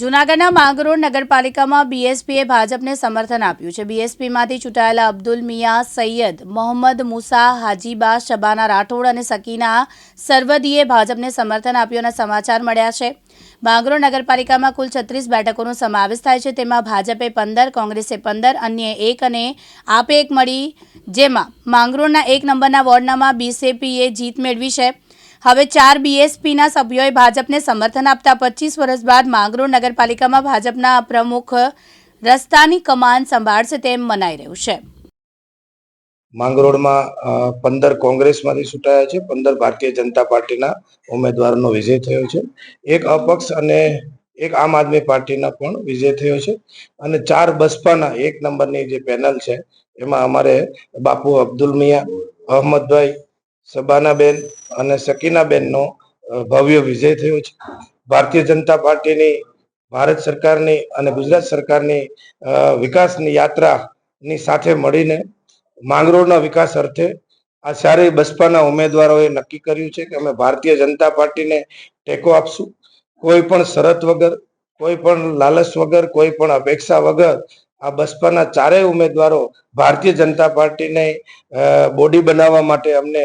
જૂનાગઢના માંગરોળ નગરપાલિકામાં બીએસપીએ ભાજપને સમર્થન આપ્યું છે. બીએસપીમાંથી ચૂંટાયેલા અબ્દુલ મિયા, સૈયદ મોહમ્મદ મુસા, હાજીબા, શબાના રાઠોડ અને સકીના સરવદીએ ભાજપને સમર્થન આપ્યોના સમાચાર મળ્યા છે. માંગરોળ નગરપાલિકામાં કુલ છત્રીસ બેઠકોનો સમાવેશ થાય છે. તેમાં ભાજપે પંદર, કોંગ્રેસે પંદર, અન્ય એક અને આપે એક મળી. જેમાં માંગરોળના એક નંબરના વોર્ડનામાં બીસેપીએ જીત મેળવી છે. હવે ચાર બીએસપીના સભ્યોએ ભાજપને સમર્થન આપતા પચીસ વર્ષ બાદ માંગરોળ નગરપાલિકામાં ભાજપના પ્રમુખ રસ્તાની કમાન સંભાળશે તેમ મનાઈ રહ્યું છે. માંગરોળમાં પંદર કોંગ્રેસમાંથી ચૂંટાયા છે. પંદર ભારતીય જનતા પાર્ટીના ઉમેદવારનો વિજય થયો છે. એક અપક્ષ અને એક આમ આદમી પાર્ટીના પણ વિજય થયો છે. અને ચાર બસપાના એક નંબરની જે પેનલ છે, એમાં અમારે બાપુ અબ્દુલ મિયા, અહમદભાઈ સબાનાબેન અને સકીનાબેનનો ભવ્ય વિજય થયો છે. ભારતીય જનતા પાર્ટીની, ભારત સરકારની અને ગુજરાત સરકારની વિકાસની યાત્રાની સાથે મળીને માંગરોળના વિકાસ અર્થે આ ચારેય બસપાના ઉમેદવારોએ નક્કી કર્યું છે કે અમે ભારતીય જનતા પાર્ટીને ટેકો આપશું. કોઈ પણ શરત વગર, કોઈ પણ લાલચ વગર, કોઈ પણ અપેક્ષા વગર આ બસપાના ચારેય ઉમેદવારો ભારતીય જનતા પાર્ટીને બોડી બનાવવા માટે અમને